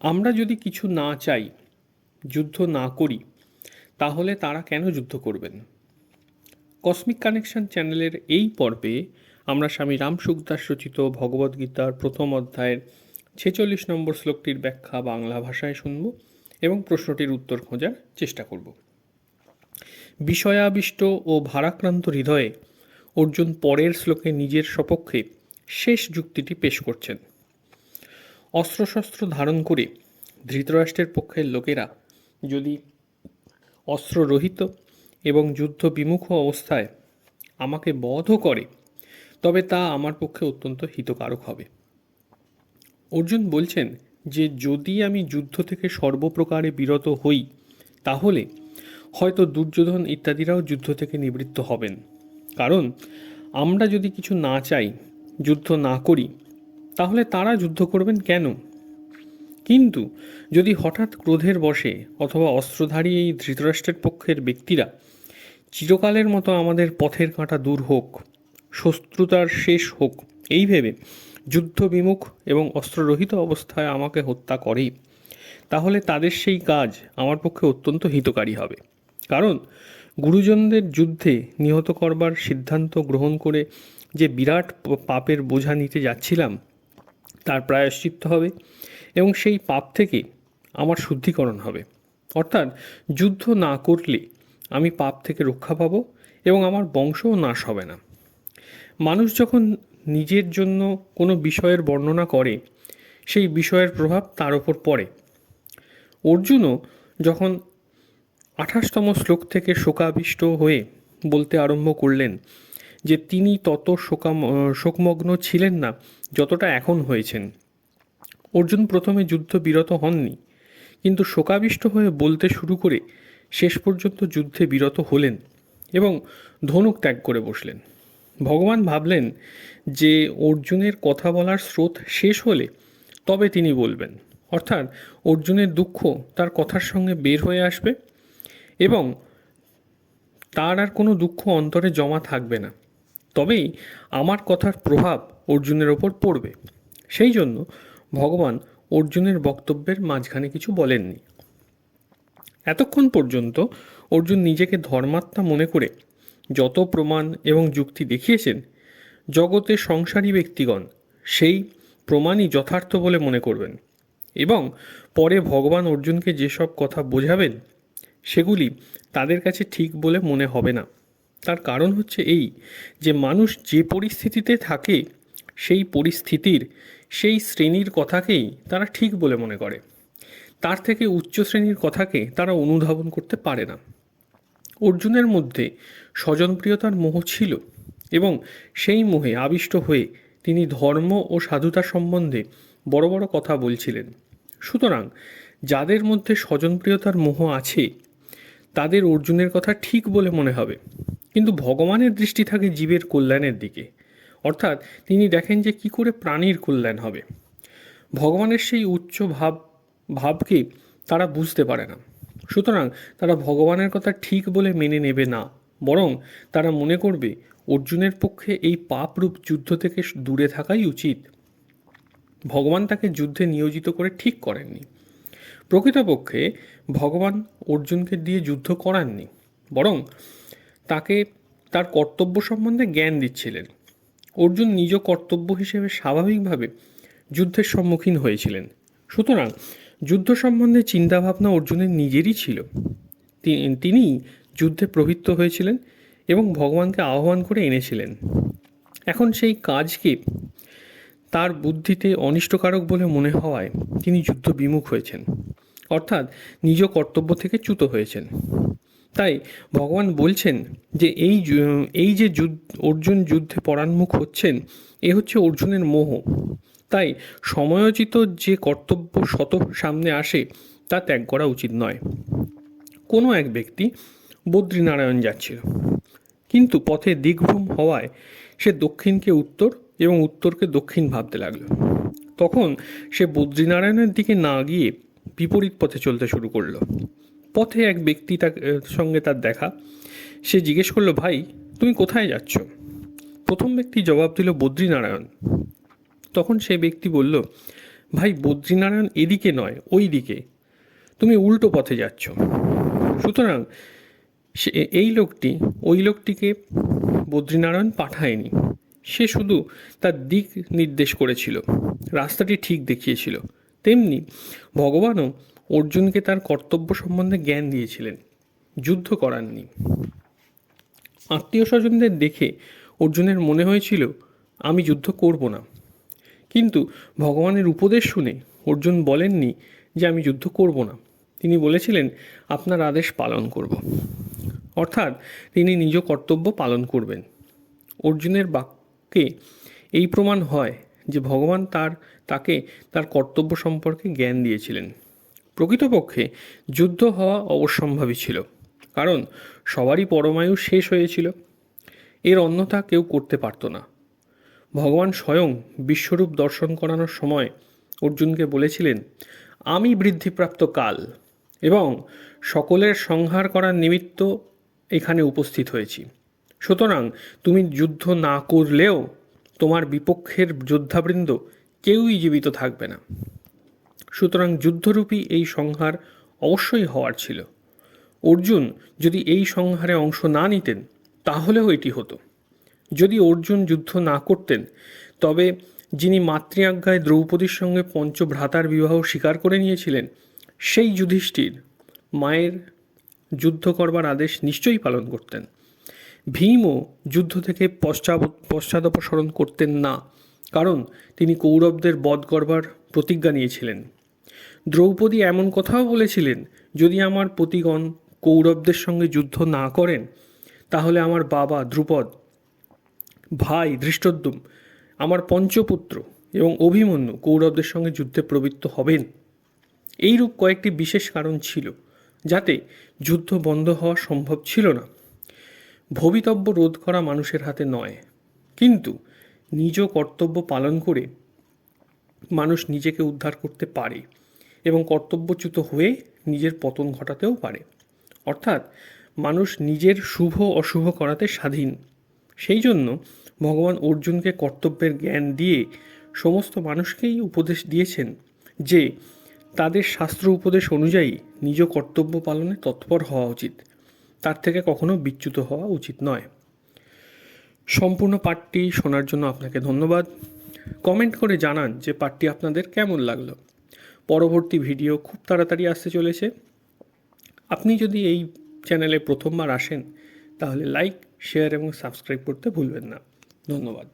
আমরা যদি কিছু না চাই, যুদ্ধ না করি, তাহলে তারা কেন যুদ্ধ করবেন? কসমিক কানেকশন চ্যানেলের এই পর্বে আমরা স্বামী রাম সুখদাস রচিত ভগবদ্গীতার প্রথম অধ্যায়ের ছেচল্লিশ নম্বর শ্লোকটির ব্যাখ্যা বাংলা ভাষায় শুনব এবং প্রশ্নটির উত্তর খোঁজার চেষ্টা করব। বিষয়াবিষ্ট ও ভারাক্রান্ত হৃদয়ে অর্জুন পরের শ্লোকে নিজের সপক্ষে শেষ যুক্তিটি পেশ করছেন। অস্ত্রশস্ত্র ধারণ করে ধৃতরাষ্ট্রের পক্ষের লোকেরা যদি অস্ত্ররহিত এবং যুদ্ধ বিমুখ অবস্থায় আমাকে বধও করে, তবে তা আমার পক্ষে অত্যন্ত হিতকারক হবে। অর্জুন বলছেন যে, যদি আমি যুদ্ধ থেকে সর্বপ্রকারে বিরত হই, তাহলে হয়তো দুর্যোধন ইত্যাদিরাও যুদ্ধ থেকে নিবৃত্ত হবেন। কারণ আমরা যদি কিছু না চাই, যুদ্ধ না করি তাহলে তারা যুদ্ধ করবেন কেন? কিন্তু যদি হঠাৎ ক্রোধের বশে অথবা অস্ত্রধারী এই ধৃতরাষ্ট্রের পক্ষের ব্যক্তিরা চিরকালের মতো আমাদের পথের কাঁটা দূর হোক, শত্রুতার শেষ হোক, এই ভেবে যুদ্ধ বিমুখ এবং অস্ত্ররহিত অবস্থায় আমাকে হত্যা করে তাহলে তাদের সেই কাজ আমার পক্ষে অত্যন্ত হিতকারী হবে। কারণ গুরুজনদের যুদ্ধে নিহত করবার সিদ্ধান্ত গ্রহণ করে যে বিরাট পাপের বোঝা নিতে যাচ্ছিলাম তার প্রায়শ্চিত্ত হবে এবং সেই পাপ থেকে আমার শুদ্ধিকরণ হবে। অর্থাৎ যুদ্ধ না করলে আমি পাপ থেকে রক্ষা পাব এবং আমার বংশও নাশ হবে না। মানুষ যখন নিজের জন্য কোনো বিষয়ের বর্ণনা করে, সেই বিষয়ের প্রভাব তার ওপর পড়ে। অর্জুনও যখন আঠাশতম শ্লোক থেকে শোকাবিষ্ট হয়ে বলতে আরম্ভ করলেন যে তিনি তত শোকাম শোকমগ্ন ছিলেন না, যতটা এখন হয়েছেন। অর্জুন প্রথমে যুদ্ধ বিরত হননি, কিন্তু শোকাবিষ্ট হয়ে বলতে শুরু করে শেষ পর্যন্ত যুদ্ধে বিরত হলেন এবং ধনুক ত্যাগ করে বসলেন। ভগবান ভাবলেন যে অর্জুনের কথা বলার স্রোত শেষ হলে তবে তিনি বলবেন। অর্থাৎ অর্জুনের দুঃখ তার কথার সঙ্গে বের হয়ে আসবে এবং তার আর কোনো দুঃখ অন্তরে জমা থাকবে না। তবেই আমার কথার প্রভাব অর্জুনের ওপর পড়বে। সেই জন্য ভগবান অর্জুনের বক্তব্যের মাঝখানে কিছু বলেননি। এতক্ষণ পর্যন্ত অর্জুন নিজেকে ধর্মাত্মা মনে করে যত প্রমাণ এবং যুক্তি দেখিয়েছেন, জগতে সংসারী ব্যক্তিগণ সেই প্রমাণই যথার্থ বলে মনে করবেন এবং পরে ভগবান অর্জুনকে যেসব কথা বোঝাবেন, সেগুলি তাদের কাছে ঠিক বলে মনে হবে না। তার কারণ হচ্ছে এই যে মানুষ যে পরিস্থিতিতে থাকে, সেই পরিস্থিতির, সেই শ্রেণির কথাকেই তারা ঠিক বলে মনে করে। তার থেকে উচ্চ শ্রেণির কথাকে তারা অনুধাবন করতে পারে না। অর্জুনের মধ্যে স্বজনপ্রিয়তার মোহ ছিল এবং সেই মোহে আবিষ্ট হয়ে তিনি ধর্ম ও সাধুতা সম্বন্ধে বড় বড় কথা বলছিলেন। সুতরাং যাদের মধ্যে স্বজনপ্রিয়তার মোহ আছে, তাদের অর্জুনের কথা ঠিক বলে মনে হবে। কিন্তু ভগবানের দৃষ্টি থাকে জীবের কল্যাণের দিকে। অর্থাৎ তিনি দেখেন যে কি করে প্রাণীর কল্যাণ হবে। ভগবানের সেই উচ্চ ভাব, ভাবকে তারা বুঝতে পারে না। সুতরাং তারা ভগবানের কথা ঠিক বলে মেনে নেবে না। বরং তারা মনে করবে, অর্জুনের পক্ষে এই পাপরূপ যুদ্ধ থেকে দূরে থাকাই উচিত। ভগবান তাকে যুদ্ধে নিয়োজিত করে ঠিক করেননি। প্রকৃতপক্ষে ভগবান অর্জুনকে দিয়ে যুদ্ধ করাননি। বরং তাকে তার কর্তব্য সম্বন্ধে জ্ঞান দিচ্ছিলেন। অর্জুন নিজ কর্তব্য হিসেবে স্বাভাবিকভাবে যুদ্ধের সম্মুখীন হয়েছিলেন। সুতরাং যুদ্ধ সম্বন্ধে চিন্তাভাবনা অর্জুনের নিজেরই ছিল। তিনি যুদ্ধে প্রবৃত্ত হয়েছিলেন এবং ভগবানকে আহ্বান করে এনেছিলেন। এখন সেই কাজকে তার বুদ্ধিতে অনিষ্টকারক বলে মনে হওয়ায় তিনি যুদ্ধ বিমুখ হয়েছেন। অর্থাৎ নিজ কর্তব্য থেকে চ্যুত হয়েছেন। তাই ভগবান বলছেন যে এই এই যে যুদ্ধ, অর্জুন যুদ্ধে পরাণমুখ হচ্ছেন, এ হচ্ছে অর্জুনের মোহ। তাই সময়োচিত যে কর্তব্য শত সামনে আসে, তা ত্যাগ করা উচিত নয়। কোনো এক ব্যক্তি বদ্রীনারায়ণ যাচ্ছিল। কিন্তু পথে দিগ্ভ্রম হওয়ায় সে দক্ষিণকে উত্তর এবং উত্তরকে দক্ষিণ ভাবতে লাগল। তখন সে বদ্রীনারায়ণের দিকে না গিয়ে বিপরীত পথে চলতে শুরু করল। পথে এক ব্যক্তি তার সঙ্গে তার দেখা। সে জিজ্ঞেস করল, ভাই, তুমি কোথায় যাচ্ছ? প্রথম ব্যক্তি জবাব দিল, বদ্রীনারায়ণ। তখন সে ব্যক্তি বলল, ভাই, বদ্রীনারায়ণ এদিকে নয় ওই দিকে তুমি উল্টো পথে যাচ্ছ। সুতরাং সে এই লোকটি, ওই লোকটিকে বদ্রীনারায়ণ পাঠায়নি। সে শুধু তার দিক নির্দেশ করেছিল, রাস্তাটি ঠিক দেখিয়েছিল। তেমনি ভগবানও অর্জুনকে তার কর্তব্য সম্বন্ধে জ্ঞান দিয়েছিলেন। যুদ্ধ করাননি। আত্মীয় স্বজনদের দেখে অর্জুনের মনে হয়েছিল, আমি যুদ্ধ করব না। কিন্তু ভগবানের উপদেশ শুনে অর্জুন বলেননি যে, আমি যুদ্ধ করব না। তিনি বলেছিলেন, আপনার আদেশ পালন করব। অর্থাৎ তিনি নিজ কর্তব্য পালন করবেন। অর্জুনের বাক্যে এই প্রমাণ হয় যে, ভগবান তার, তাকে তার কর্তব্য সম্পর্কে জ্ঞান দিয়েছিলেন। প্রকৃতপক্ষে যুদ্ধ হওয়া অবশ্যম্ভাবী ছিল, কারণ সবারই পরমায়ু শেষ হয়েছিল। এর অন্যথা কেউ করতে পারত না। ভগবান স্বয়ং বিশ্বরূপ দর্শন করানোর সময় অর্জুনকে বলেছিলেন, আমি বৃদ্ধিপ্রাপ্ত কাল এবং সকলের সংহার করার নিমিত্ত এখানে উপস্থিত হয়েছি। সুতরাং তুমি যুদ্ধ না করলেও তোমার বিপক্ষের যোদ্ধাবৃন্দ কেউই জীবিত থাকবে না। সুতরাং যুদ্ধরূপী এই সংহার অবশ্যই হওয়ার ছিল। অর্জুন যদি এই সংহারে অংশ না নিতেন, তাহলেও এটি হতো। যদি অর্জুন যুদ্ধ না করতেন, তবে যিনি মাতৃ আজ্ঞায় দ্রৌপদীর সঙ্গে পঞ্চভ্রাতার বিবাহ স্বীকার করে নিয়েছিলেন, সেই যুধিষ্ঠির মায়ের যুদ্ধ করবার আদেশ নিশ্চয়ই পালন করতেন। ভীমও যুদ্ধ থেকে পশ্চাৎ, পশ্চাদপসরণ করতেন না, কারণ তিনি কৌরবদের বধ করবার প্রতিজ্ঞা নিয়েছিলেন। দ্রৌপদী এমন কথাও বলেছিলেন, যদি আমার পতিগণ কৌরবদের সঙ্গে যুদ্ধ না করেন, তাহলে আমার বাবা দ্রুপদ, ভাই ধৃষ্টদ্যুম, আমার পঞ্চপুত্র এবং অভিমন্যু কৌরবদের সঙ্গে যুদ্ধে প্রবৃত্ত হবেন। এইরূপ কয়েকটি বিশেষ কারণ ছিল, যাতে যুদ্ধ বন্ধ হওয়া সম্ভব ছিল না। ভবিতব্য রোধ করা মানুষের হাতে নয়, কিন্তু নিজ কর্তব্য পালন করে মানুষ নিজেকে উদ্ধার করতে পারে এবং কর্তব্যচ্যুত হয়ে নিজের পতন ঘটাতেও পারে। অর্থাৎ মানুষ নিজের শুভ, অশুভ করাতে স্বাধীন। সেই জন্য ভগবান অর্জুনকে কর্তব্যের জ্ঞান দিয়ে সমস্ত মানুষকেই উপদেশ দিয়েছেন যে তাদের শাস্ত্র উপদেশ অনুযায়ী নিজ কর্তব্য পালনে তৎপর হওয়া উচিত। তার থেকে কখনো বিচ্যুত হওয়া উচিত নয়। সম্পূর্ণ পাঠটি শোনার জন্য আপনাকে ধন্যবাদ। কমেন্ট করে জানান যে পার্টটি আপনাদের কেমন লাগল। পরবর্তী ভিডিও খুব তাড়াতাড়ি আসতে চলেছে। আপনি যদি এই চ্যানেলে প্রথমবার আসেন, তাহলে লাইক, শেয়ার এবং সাবস্ক্রাইব করতে ভুলবেন না। ধন্যবাদ।